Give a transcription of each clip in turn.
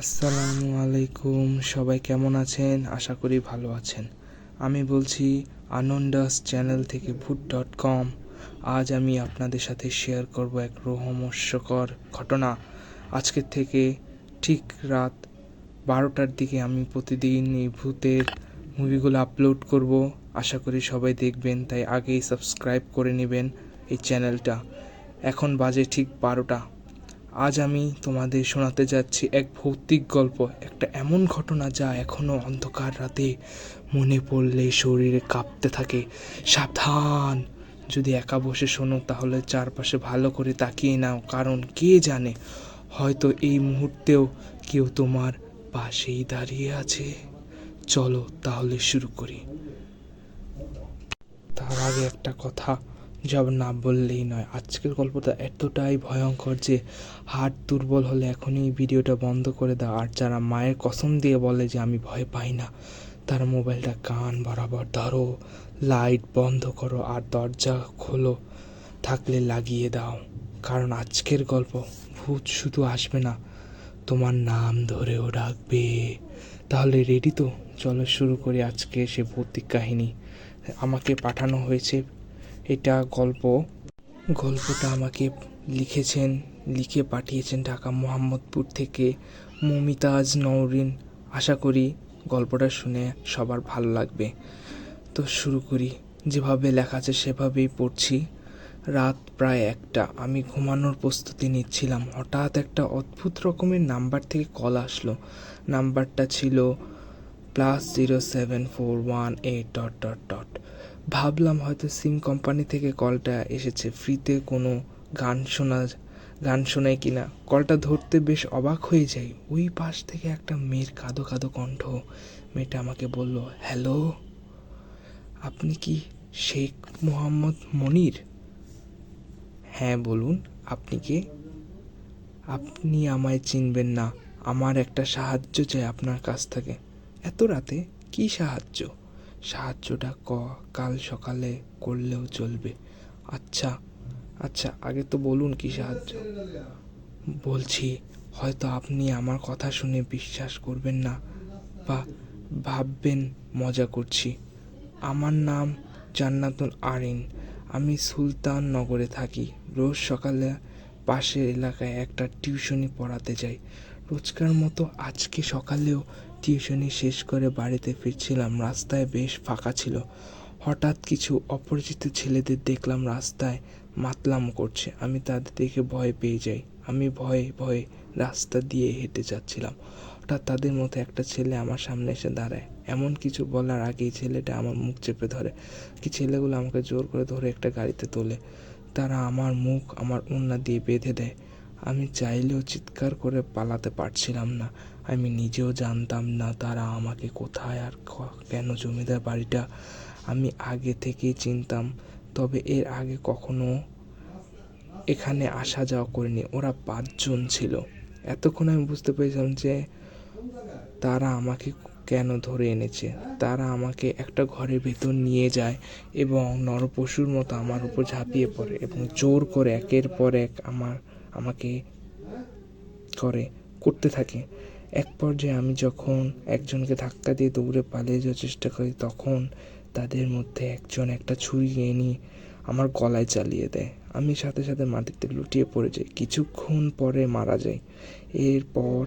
আসসালামু আলাইকুম, সবাই কেমন আছেন? আশা করি ভালো আছেন। আমি বলছি আনন্দাস চ্যানেল থেকে ভুট ডট কম। আজ আমি আপনাদের সাথে শেয়ার করব এক রোহমস্যকর ঘটনা। আজকের থেকে ঠিক রাত বারোটার দিকে আমি প্রতিদিন এই ভূতের মুভিগুলো আপলোড করব। আশা করি সবাই দেখবেন, তাই আগেই সাবস্ক্রাইব করে নেবেন এই চ্যানেলটা। এখন বাজে ঠিক বারোটা। আজ আমি তোমাদের শোনাতে যাচ্ছি এক ভৌতিক গল্প। একটা এমন ঘটনা যা এখনও অন্ধকার রাতে মনে পড়লে শরীরে কাঁপতে থাকে। সাবধান! যদি একা বসে শোনো, তাহলে চারপাশে ভালো করে তাকিয়ে নাও, কারণ কে জানে, হয়তো এই মুহূর্তেও কেউ তোমার পাশেই দাঁড়িয়ে আছে। চলো তাহলে শুরু করি। তার আগে একটা কথা। যাব না বললেই নয়। আজকের গল্পটা এতটাই ভয়ঙ্কর যে হাট দুর্বল হলে এখনই ভিডিওটা বন্ধ করে দাও। আর যারা মায়ের কসম দিয়ে বলে যে আমি ভয় পাই না, তারা মোবাইলটা কান বরাবর ধরো, লাইট বন্ধ করো আর দরজা খোলো, থাকলে লাগিয়ে দাও। কারণ আজকের গল্প ভূত শুধু আসবে না, তোমার নাম ধরেও ডাকবে তাহলে রেডি তো? চলো শুরু করি আজকে সে ভৌতিক কাহিনী। আমাকে পাঠানো হয়েছে এটা গল্প। গল্পটা আমাকে লিখেছেন, লিখে পাঠিয়েছেন ঢাকা মোহাম্মদপুর থেকে মমিতাজ নওরিন। আশা করি গল্পটা শুনে সবার ভালো লাগবে। তো শুরু করি। যেভাবে লেখা আছে সেভাবেই পড়ছি। রাত প্রায় একটা। আমি ঘুমানোর প্রস্তুতি নিচ্ছিলাম। হঠাৎ একটা অদ্ভুত রকমের নাম্বার থেকে কল আসলো। নাম্বারটা ছিল plus zero seven four one eight dot dot dot ভাবলাম হয়তো সিম কোম্পানি থেকে কলটা এসেছে, ফ্রিতে কোনো গান শোনা, গান শোনায় কি না কলটা ধরতে বেশ অবাক হয়ে যাই। ওই পাশ থেকে একটা মেয়ের কাঁদো কাঁদো কণ্ঠ। মেয়েটা আমাকে বলল, হ্যালো, আপনি কি শেখ মোহাম্মদ মনির? হ্যাঁ বলুন, আপনি কে? আপনি আমায় চিনবেন না। আমার একটা সাহায্য চাই আপনার কাছ থেকে। এত রাতে? কি সাহায্য? সাহায্যটা ক, কাল সকালে করলেও চলবে। আচ্ছা আচ্ছা আগে তো বলুন কি সাহায্য। বলছি, হয়তো আপনি আমার কথা শুনে বিশ্বাস করবেন না বা ভাববেন মজা করছি। আমার নাম জান্নাতুল আরিন। আমি সুলতান নগরে থাকি। রোজ সকালে পাশের এলাকায় একটা টিউশনি পড়াতে যাই। রোজকার মতো আজকে সকালেও টিউশনি শেষ করে বাড়িতে ফিরছিলাম, রাস্তায় বেশ ফাঁকা ছিল। হঠাৎ কিছু অপরিচিত ছেলেদের দেখলাম রাস্তায় মাতলাম করছে। আমি তাদের দেখে ভয় পেয়ে যাই। আমি ভয়ে ভয়ে রাস্তা দিয়ে হেঁটে যাচ্ছিলাম। হঠাৎ তাদের মধ্যে একটা ছেলে আমার সামনে এসে দাঁড়ায়। এমন কিছু বলার আগেই ছেলেটা আমার মুখ চেপে ধরে। কি ছেলেগুলো আমাকে জোর করে ধরে একটা গাড়িতে তোলে। তারা আমার মুখ, আমার উন্না দিয়ে বেঁধে দেয়। আমি চাইলেও চিৎকার করে পালাতে পারছিলাম না। আমি নিজেও জানতাম না তারা আমাকে কোথায় আর কেন জমিদার বাড়িটা আমি আগে থেকেই চিনতাম। তবে এর আগে কখনো এখানে আসা যাওয়া করিনি। ওরা পাঁচজন ছিল। এতক্ষণ আমি বুঝতে পেরেছিলাম যে তারা আমাকে কেন ধরে এনেছে। তারা আমাকে একটা ঘরের ভেতর নিয়ে যায় এবং নরপশুর মতো আমার উপর ঝাঁপিয়ে পড়ে এবং জোর করে একের পর এক আমার, আমাকে করে, করতে থাকে। এক পর্যায়ে আমি যখন একজনকে ধাক্কা দিয়ে দৌড়ে পালিয়ে যাওয়ার চেষ্টা করি, তখন তাদের মধ্যে একজন একটা ছুরি এনে আমার গলায় চালিয়ে দেয়। আমি সাথে সাথে মাটিতে লুটিয়ে পড়ে যাই। কিছুক্ষণ পরে মারা যাই এরপর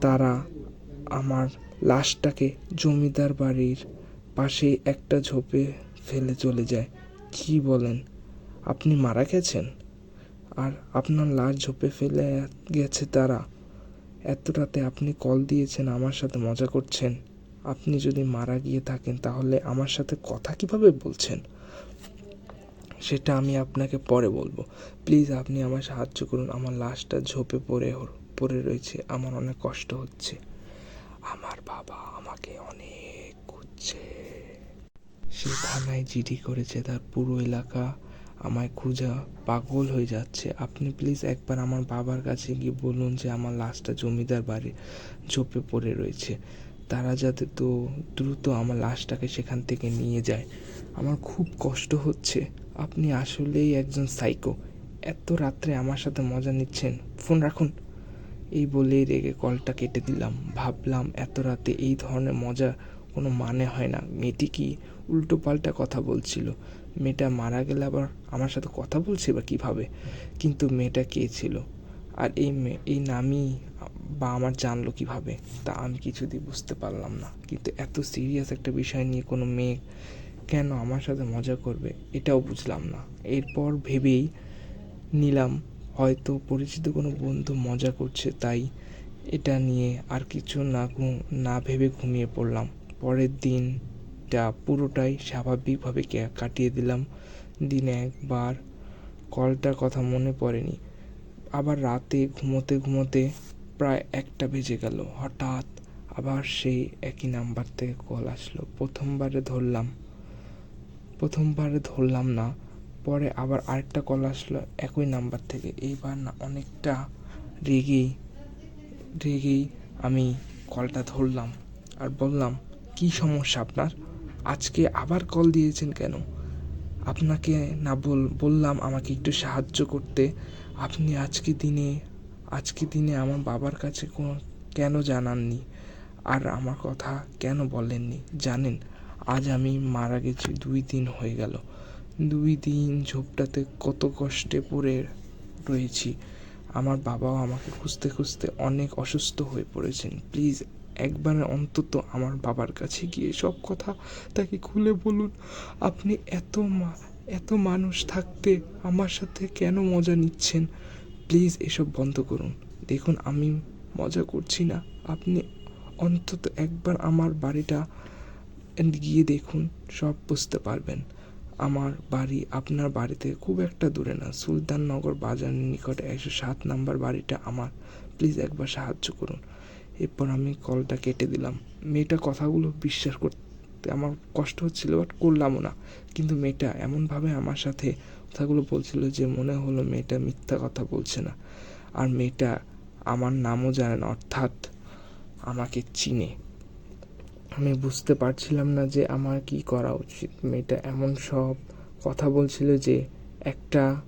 তারা আমার লাশটাকে জমিদার বাড়ির পাশে একটা ঝোপে ফেলে চলে যায়। কি বলেন, আপনি মারা গেছেন? আর আপনার লাশ ঝোপে ফেলে গেছে তারা? এত রাতে আপনি কল দিয়েছেন, আমার সাথে মজা করছেন। আপনি যদি মারা গিয়ে থাকেন, তাহলে আমার সাথে কথা কীভাবে বলছেন? সেটা আমি আপনাকে পরে বলব। প্লিজ, আপনি আমার সাহায্য করুন। আমার লাশটা ঝোপে পড়ে পড়ে রয়েছে। আমার অনেক কষ্ট হচ্ছে। আমার বাবা আমাকে অনেক খুঁজছে। সে থানায় জিডি করেছে তার পুরো এলাকা। আমায় খুঁজা পাগল হয়ে যাচ্ছে। আপনি প্লিজ একবার আমার বাবার কাছে গিয়ে বলুন যে আমার লাশটা জমিদার বাড়ির ঝোপে পড়ে রয়েছে। তারা যাতে তো দ্রুত আমার লাশটাকে সেখান থেকে নিয়ে যায়। আমার খুব কষ্ট হচ্ছে। আপনি আসলেই একজন সাইকো এত রাত্রে আমার সাথে মজা নিচ্ছেন। ফোন রাখুন। এই বলেই রেগে কলটা কেটে দিলাম। ভাবলাম এত রাতে এই ধরনের মজা কোনো মানে হয় না। মেয়েটি কি উল্টো পাল্টা কথা বলছিল? মেয়েটা মারা গেলে আবার আমার সাথে কথা বলছে বা কীভাবে? কিন্তু মেয়েটা কে ছিল? আর এই মেয়ে এই নামই বা আমার জানলো কীভাবে? তা আমি কিছুতেই বুঝতে পারলাম না। কিন্তু এত সিরিয়াস একটা বিষয় নিয়ে কোনো মেয়ে কেন আমার সাথে মজা করবে এটাও বুঝলাম না। এরপর ভেবেই নিলাম, হয়তো পরিচিত কোনো বন্ধু মজা করছে, তাই এটা নিয়ে আর কিছু না না ভেবে ঘুমিয়ে পড়লাম। পরের দিনটা পুরোটাই স্বাভাবিকভাবে কাটিয়ে দিলাম। দিনে একবার কলটার কথা মনে পড়েনি। আবার রাতে ঘুমোতে ঘুমোতে প্রায় একটা বেজে গেল। হঠাৎ আবার সেই একই নাম্বার থেকে কল আসলো। প্রথমবারে ধরলাম। প্রথমবারে ধরলাম না, পরে আবার আরেকটা কল আসলো একই নাম্বার থেকে। এইবার না, অনেকটা রেগেই রেগেই আমি কলটা ধরলাম। আর বললাম, কী সমস্যা আপনার? আজকে আবার কল দিয়েছেন কেন? আপনাকে না বল, বললাম আমাকে একটু সাহায্য করতে। আপনি আজকে দিনে আজকে দিনে আমার বাবার কাছে কোনো, কেন জানাননি? আর আমার কথা কেন বলেননি? জানেন, আজ আমি মারা গেছি, দুই দিন হয়ে গেল। দুই দিন ঝোপটাতে কত কষ্টে পড়ে রয়েছি। আমার বাবাও আমাকে খুঁজতে খুঁজতে অনেক অসুস্থ হয়ে পড়েছেন। প্লিজ একবার অন্তত আমার বাবার কাছে গিয়ে সব কথা তাকে খুলে বলুন। আপনি এত মা- এত মানুষ থাকতে আমার সাথে কেন মজা নিচ্ছেন? প্লিজ এসব বন্ধ করুন। দেখুন, আমি মজা করছি না। আপনি অন্তত একবার আমার বাড়িটা গিয়ে দেখুন, সব বুঝতে পারবেন। আমার বাড়ি আপনার বাড়ি থেকে খুব একটা দূরে না। সুলতাননগর বাজারের নিকটে একশো সাত নাম্বার বাড়িটা আমার। প্লিজ একবার সাহায্য করুন। এরপর আমি কলটা কেটে দিলাম। মেয়েটা কথাগুলো বিশ্বাস করতে আমার কষ্ট হচ্ছিল বাট করলামও না। কিন্তু মেয়েটা এমনভাবে আমার সাথে কথাগুলো বলছিল যে মনে হলো মেয়েটা মিথ্যা কথা বলছে না। আর মেয়েটা আমার নামও জানে না, অর্থাৎ আমাকে চিনে। আমি বুঝতে পারছিলাম না যে আমার কি করা উচিত। মেয়েটা এমন সব কথা বলছিল যে একটা,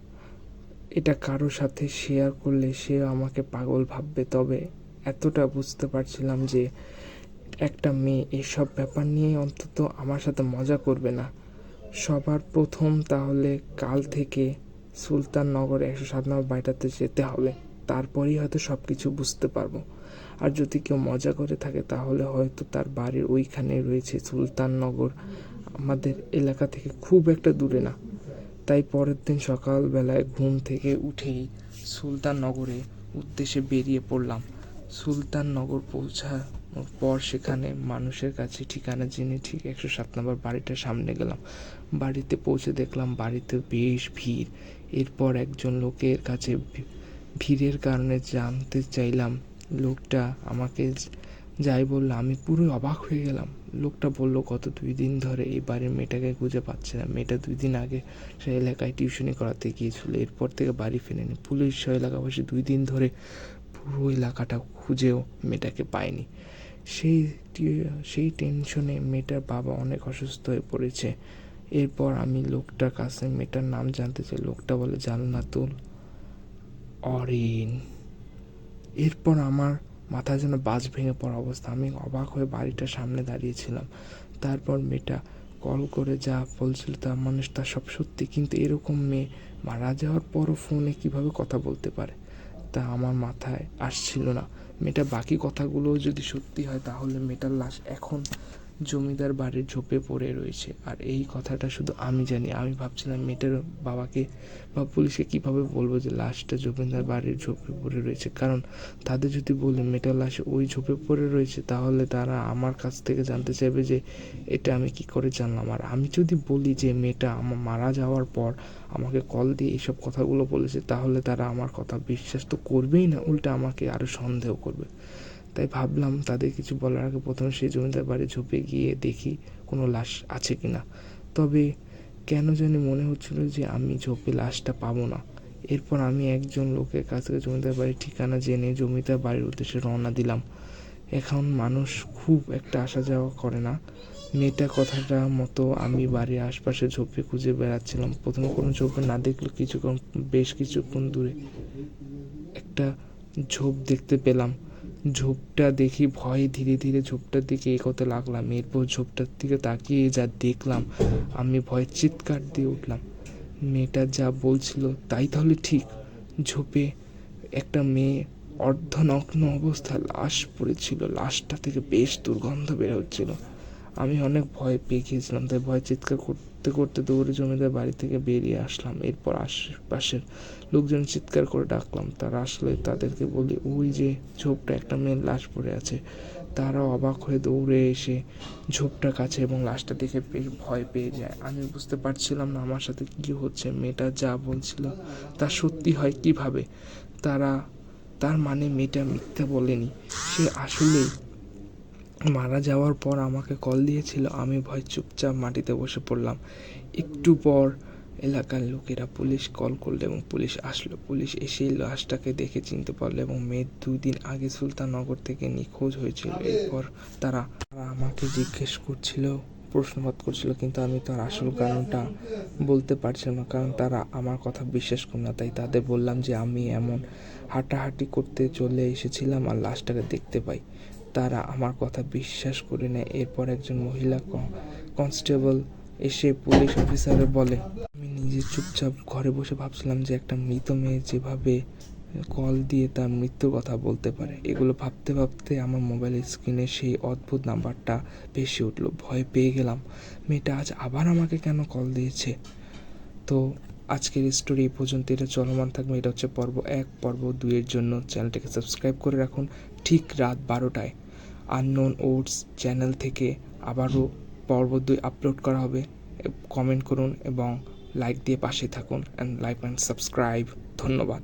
এটা কারোর সাথে শেয়ার করলে সে আমাকে পাগল ভাববে। তবে এতটা বুঝতে পারছিলাম যে একটা মেয়ে এসব ব্যাপার নিয়ে অন্তত আমার সাথে মজা করবে না। সবার প্রথম তাহলে কাল থেকে সুলতাননগর একশো সাত নম্বর বাড়িটাতে যেতে হবে। তারপরেই হয়তো সব কিছু বুঝতে পারব। আর যদি কেউ মজা করে থাকে তাহলে হয়তো তার বাড়ির ওইখানে রয়েছে সুলতাননগর। আমাদের এলাকা থেকে খুব একটা দূরে না। তাই পরের দিন সকালবেলায় ঘুম থেকে উঠেই সুলতাননগরে উদ্দেশ্যে বেরিয়ে পড়লাম। সুলতাননগর পৌঁছানোর পর সেখানে মানুষের কাছে ঠিকানা জেনে ঠিক একশো সাত নম্বর বাড়িটার সামনে গেলাম। বাড়িতে পৌঁছে দেখলাম বাড়িতে বেশ ভিড়। এরপর একজন লোকের কাছে ভিড়ের কারণে জানতে চাইলাম, লোকটা আমাকে যাই বলল, আমি পুরো অবাক হয়ে গেলাম। লোকটা বলল, গত দুই দিন ধরে এই বাড়ির মেয়েটাকে খুঁজে পাচ্ছে না। মেয়েটা দুই দিন আগে সে এলাকায় টিউশনি করাতে গিয়েছিল। এরপর থেকে বাড়ি ফেরেনি। পুলিশ সহ এলাকাবাসী দুই দিন ধরে পুরো এলাকাটা খুঁজেও মেয়েটাকে পায়নি। সেই সেই টেনশনে মেয়েটার বাবা অনেক অসুস্থ হয়ে পড়েছে। এরপর আমি লোকটার কাছে, মেয়েটার নাম জানতে চাই। লোকটা বলে জান্নাতুল অরিন। এরপর আমার মাথায় যেন বাজ ভেঙে পড়া অবস্থা। আমি অবাক হয়ে বাড়িটার সামনে দাঁড়িয়েছিলাম। তারপর মেয়েটা কল করে যা বলছিল তা মানুষ তা সব সত্যি। কিন্তু এরকম মেয়ে মারা যাওয়ার পরও ফোনে কীভাবে কথা বলতে পারে? তা আমার মাথায় আসছিল না। মেয়েটার বাকি কথাগুলোও যদি সত্যি হয়, তাহলে মেয়েটার লাশ এখন জমিদার বাড়ির ঝোপে পড়ে রয়েছে। আর এই কথাটা শুধু আমি জানি, আমি ভাবছিলাম মেয়েটার বাবাকে বা পুলিশকে কীভাবে বলব যে লাশটা জমিদার বাড়ির ঝোপে পড়ে রয়েছে। কারণ তাদের যদি বলি মেয়েটার লাশ ওই ঝোপে পড়ে রয়েছে, তাহলে তারা আমার কাছ থেকে জানতে চাইবে যে এটা আমি কি করে জানলাম। আর আমি যদি বলি যে মেয়েটা আমার মারা যাওয়ার পর আমাকে কল দিয়ে এইসব কথাগুলো বলেছে, তাহলে তারা আমার কথা বিশ্বাস তো করবেই না, উল্টে আমাকে আরও সন্দেহ করবে। তাই ভাবলাম তাদের কিছু বলার আগে প্রথমে সেই জমিদার বাড়ি ঝোপে গিয়ে দেখি কোনো লাশ আছে কি না তবে কেন জানি মনে হচ্ছিল যে আমি ঝোপে লাশটা পাবো না। এরপর আমি একজন লোকের কাছ থেকে জমিদার বাড়ির ঠিকানা জেনে জমিদার বাড়ির উদ্দেশ্যে রওনা দিলাম। এখন মানুষ খুব একটা আসা যাওয়া করে না। মেয়েটা কথাটা মতো আমি বাড়ির আশপাশে ঝোপে খুঁজে বেড়াচ্ছিলাম। প্রথমে কোনো ঝোপে না দেখলে কিছুক্ষণ, বেশ কিছুক্ষণ দূরে একটা ঝোপ দেখতে পেলাম। ঝোপটা দেখি, ভয়ে ধীরে ধীরে ঝোপটার দিকে এগোতে লাগলাম। এরপর ঝোপটার দিকে তাকিয়ে যা দেখলাম, আমি ভয়ে চিৎকার দিয়ে উঠলাম। মেয়েটা যা বলছিল তাই তাহলে ঠিক। ঝোপে একটা মেয়ে অর্ধনগ্ন অবস্থায় লাশ পড়েছিল। লাশটা থেকে বেশ দুর্গন্ধ বের হচ্ছিল। আমি অনেক ভয় পেয়ে গিয়েছিলাম, তাই ভয় চিৎকার করতে করতে দৌড়ে জমিদার বাড়ি থেকে বেরিয়ে আসলাম। এরপর আশেপাশের লোকজন চিৎকার করে ডাকলাম। তারা আসলে তাদেরকে বলি, ওই যে ঝোপটা, একটা মেয়ের লাশ পড়ে আছে। তারা অবাক হয়ে দৌড়ে এসে ঝোপটার কাছে এবং লাশটা দেখে বেশ ভয় পেয়ে যায়। আমি বুঝতে পারছিলাম না আমার সাথে কী হচ্ছে, মেয়েটা যা বলছিল তা সত্যি হয় কীভাবে? তারা, তার মানে মেয়েটা মিথ্যা বলেনি। সে আসলেই মারা যাওয়ার পর আমাকে কল দিয়েছিল, আমি ভয় চুপচাপ মাটিতে বসে পড়লাম। একটু পর এলাকার লোকেরা পুলিশ কল করল এবং পুলিশ আসলো। পুলিশ এসে লাশটাকে দেখে চিনতে পারল এবং মেয়ের দুই দিন আগে সুলতাননগর থেকে নিখোঁজ হয়েছিল। এরপর তারা আমাকে জিজ্ঞেস করছিল প্রশ্নপাত করছিল, কিন্তু আমি তার আসল কারণটা বলতে পারছিলাম না, কারণ তারা আমার কথা বিশ্বাস করে না। তাই তাদের বললাম যে আমি এমন হাঁটাহাঁটি করতে চলে এসেছিলাম আর লাশটাকে দেখতে পাই। তারা আমার কথা বিশ্বাস করে নেয়। এরপর একজন মহিলা কনস্টেবল এসে পুলিশ অফিসারে বলে, আমি নিজে চুপচাপ ঘরে বসে ভাবছিলাম যে একটা মৃত মেয়ে যেভাবে কল দিয়ে তার মৃত্যুর কথা বলতে পারে। এগুলো ভাবতে ভাবতে আমার মোবাইলের স্ক্রিনে সেই অদ্ভুত নাম্বারটা ভেসে উঠল। ভয় পেয়ে গেলাম, মেয়েটা আজ আবার আমাকে কেন কল দিয়েছে? তো আজকের স্টোরি এই পর্যন্ত, এটা চলমান থাকবে। এটা হচ্ছে পর্ব এক, পর্ব দুইয়ের জন্য চ্যানেলটাকে সাবস্ক্রাইব করে রাখুন। ঠিক রাত বারোটায়। আননোন ওটস চ্যানেল থেকে আবারও পর্ব দুই আপলোড করা হবে। কমেন্ট করুন এবং লাইক দিয়ে পাশে থাকুন অ্যান্ড লাইক অ্যান্ড সাবস্ক্রাইব ধন্যবাদ।